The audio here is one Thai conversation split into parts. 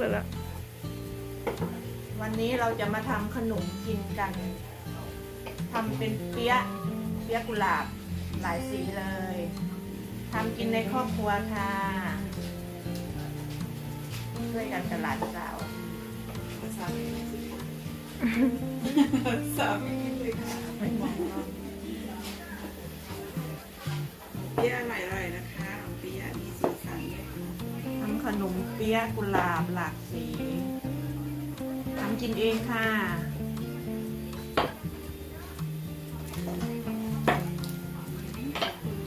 สร็จแล้ววันนี้เราจะมาทำขนมกินกันทำเป็นเปี๊ยะเปี๊ยะกุหลาบหลายสีเลยทำกินในครอบครัวค่ะช่วยกันกับหลานสาวสามีสามีเลยค่ะไม่ นมเปี๊ยะกุหลาบหลากสีทำกินเองค่ะ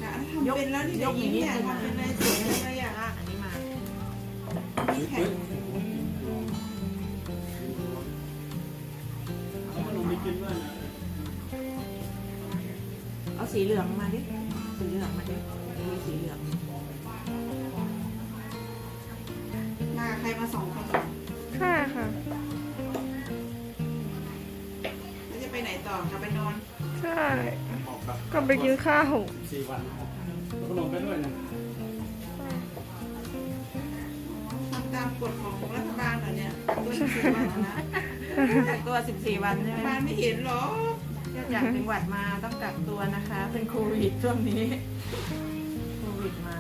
ค่ะทำเป็นแล้วนี่เดี๋ยวยิ้มเนี่ยทำเป็นเลยสวยเลยอะอันนี้มามีแผ่นเอาขนมไปกินด้วยนะเอาสีเหลืองมาดิ สีเหลืองมาดิมีสีเหลือง ใครมาสองคนค่ะค่ะ แล้วจะไปไหนต่อกลับไปนอน ใช่ ออกครับก็ไปกินข้าว สี่วันนะครับเอาขนมไปด้วยนะทำตามกฎของรัฐบาลเหรอเนี่ยตัวสิบสี่วันนะ กักตัว 14 วันใช่รัฐไหมบาลไม่เห็นหรอจากจังหวัดมาต้องกักตัวนะคะ เป็นโควิดช่วงนี้ โควิดมา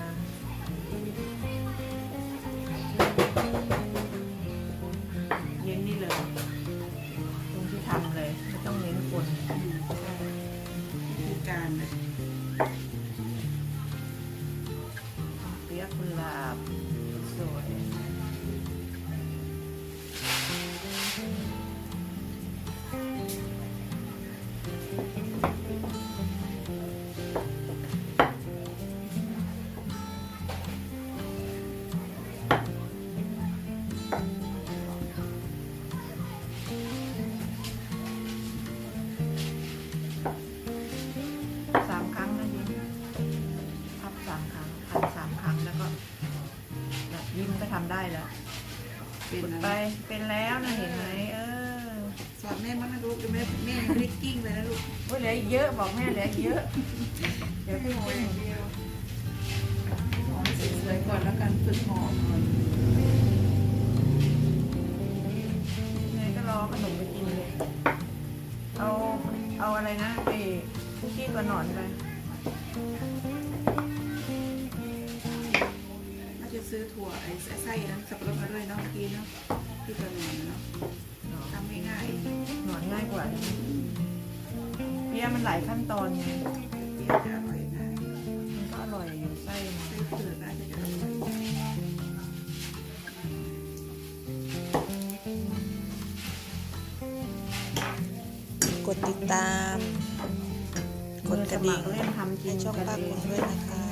เป็นขุดอะไปไรเป็นแล้วนะเห็นไหมเออสอนแม่มั้งนะลูกแม่แม่ยังไม่ได้กิ้งเลยนะลูกโอ้ยเหลืออีกเยอะบอกแม่เหลืออีกเยอะ เดี๋ยวพี่โมโอ้ยยอย่างเดียวหอมสวยๆก่อนแล้วกันฝึกหอมก่อนไงก็รอขนมไปกินเลยเอาเอาอะไรนะเอคุกกี้ตัวหนอนไปน่า จะซื้อถั่วไอ้ไส้นั้นสับปะรดมาด้วยเนาะเมื่อกี้เนาะที่ตัวหนอนเนาะทำง่ายหนอนง่ายกว่าเปี๊ยะมันหลายขั้นตอนไงๆเปี๊ยะจะอร่อยง่ายมันก็อร่อยอยู่ไส้มันไส้เผือกน่าจะอร่อยกดติดตาม กดกระดิ่งมือสมัคเล่นทำกิให้นช่องป้าคุณด้วยนะคะ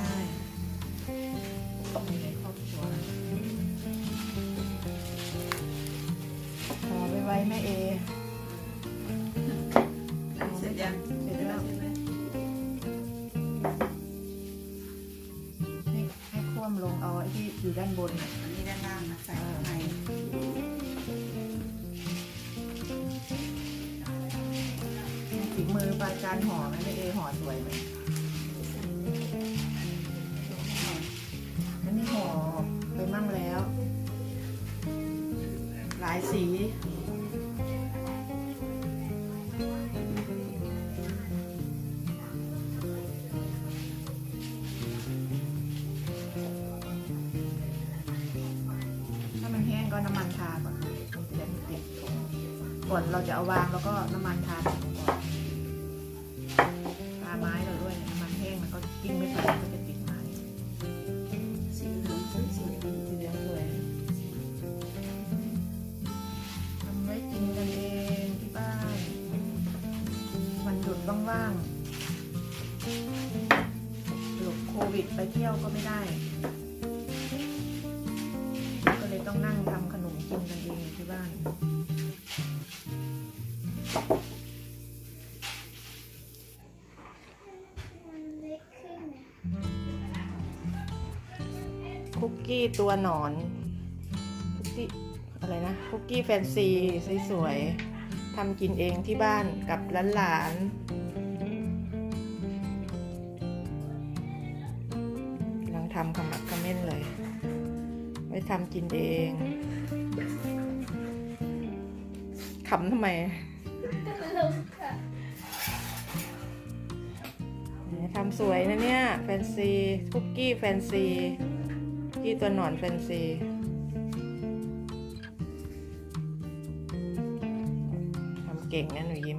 ใน ห่อไปไว้แม่เอเสร็จยังเสร็จแล้วใช่ไหมให้ให้คว่ำลงเอาไอ้ที่อยู่ด้านบนน่ะอันนี้ด้านล่างนะใส่ข้างในฝีมือปลายการห่อไหมแม่เอห่อสวยไหม ก็น้ำมันทาก่อนมันจะได้ไม่ติดถุงก่อนเราจะเอาวางแล้วก็น้ำมันทาถุงก่อนทาไม้เราด้วยน้ำมันแห้งมันก็กิ้งไม่ไปมันก็จะติดไม้สีเหลืองสวยสีเหลืองสวยทำไว้กินกันเองที่บ้านวันหยุดว่างๆหลบโควิดไปเที่ยวก็ไม่ได้ ต้องนั่งทำขนมกินกันเองที่บ้านคุกกี้ตัวหนอน คุกกี้อะไรนะ คุกกี้แฟนซีสวยๆทำกินเองที่บ้านกับหลานๆกำลังทำขมักเขม้นเลย ไว้ทำกินเองขำทำไมทำสวยนะเนี่ย แฟนซีคุกกี้แฟนซีคุกกี้ตัวหนอนแฟนซีทำเก่งนะหนูยิ้ม